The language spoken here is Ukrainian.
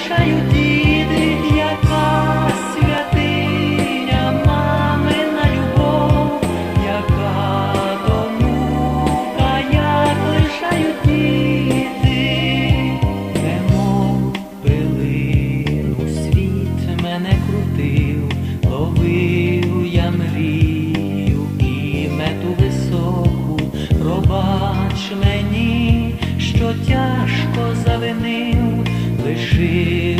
лишають діти, яка святиня, мамина любов, яка домука, як лишають діти, немов пилину світ мене крутив, ловив я мрію і мету високу, пробач мені, що тяжко завинив, tree